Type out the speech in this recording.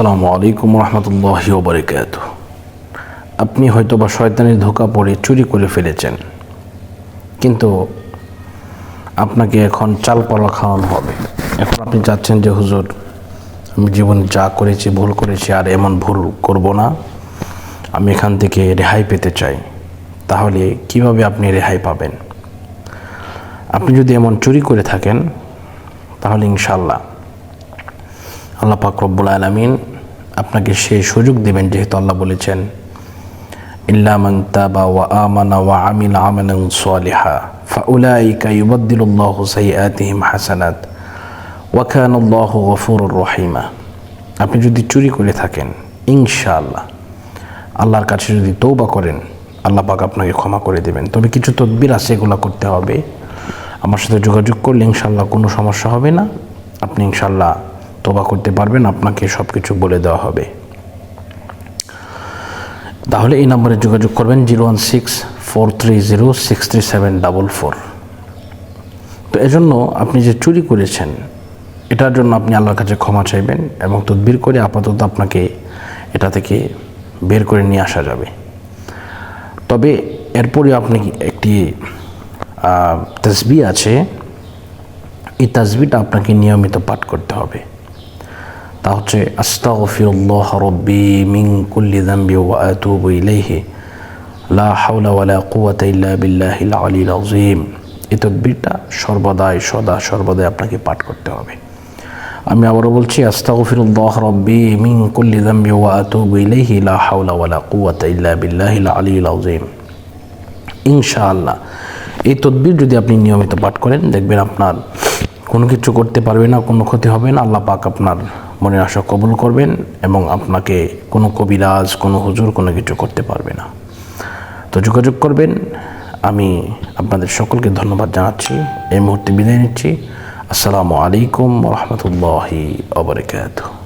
আসসালামু আলাইকুম রহমতুল্লাহ ওবরাকাত। আপনি হয়তো বা শয়তানের ধোকা পড়ে চুরি করে ফেলেছেন, কিন্তু আপনাকে এখন চাল চালপালা খাওয়ানো হবে। এখন আপনি চাচ্ছেন যে, হুজুর, আমি জীবনে যা করেছি, ভুল করেছি, আর এমন ভুল করব না। আমি এখান থেকে রেহাই পেতে চাই। তাহলে কীভাবে আপনি রেহাই পাবেন? আপনি যদি এমন চুরি করে থাকেন, তাহলে ইনশাল্লাহ আল্লাহ পাক রব্বুল আলমিন আপনাকে সেই সুযোগ দেবেন যেহেতু আল্লাহ বলেছেন ওয়া হাসানাত রহিমা। আপনি যদি চুরি করে থাকেন, ইনশাআল্লাহ আল্লাহর কাছে যদি তৌবা করেন, আল্লাহ পাক আপনাকে ক্ষমা করে দেবেন। তবে কিছু তদবির আছে, এগুলো করতে হবে। আমার সাথে যোগাযোগ করলে ইনশাল্লাহ কোনো সমস্যা হবে না। আপনি ইনশাল্লাহ তোবা করতে পারবেন, আপনাকে সব কিছু বলে দেওয়া হবে। তাহলে এই নম্বরে যোগাযোগ করবেন zero one six four three zero six three seven double four. তো এজন্য আপনি যে চুরি করেছেন, এটার জন্য আপনি আল্লাহর কাছে ক্ষমা চাইবেন এবং তদবির করে আপাতত আপনাকে এটা থেকে বের করে নিয়ে আসা যাবে। তবে এরপরে আপনি একটি তসবি আছে, এই তাসবিটা আপনাকে নিয়মিত পাঠ করতে হবে। তা হচ্ছে, আস্তাগফিরুল্লাহ রব্বি মিন কুল্লি যামবি ওয়া আতুবু ইলাইহি। লা হাওলা ওয়ালা কুওয়াতা ইল্লা বিল্লাহিল আলিল আযীম। এই তদবিরটা সর্বদাই, সদা সর্বদাই আপনাকে পাঠ করতে হবে। আমি আবারও বলছি, আস্তাগফিরুল্লাহ রব্বি মিন কুল্লি যামবি ওয়া আতুবু ইলাইহি, লা হাওলা ওয়ালা কুওয়াতা ইল্লা বিল্লাহিল আলিল আযীম। ইনশাআল্লাহ। এই তদবির যদি আপনি নিয়মিত পাঠ করেন, দেখবেন আপনার কোনো কিছু করতে পারবে না, কোনো ক্ষতি হবে না। আল্লাহ পাক আপনার মনের আশা কবুল করবেন এবং আপনাকে কোনো কবিরাজ, কোনো হুজুর কোনো কিছু করতে পারবে না। তো যোগাযোগ করবেন। আমি আপনাদের সকলকে ধন্যবাদ জানাচ্ছি। এই মুহূর্তে বিদায় নিচ্ছি। আসসালামু আলাইকুম রহমতুল্লাহি অবরকাত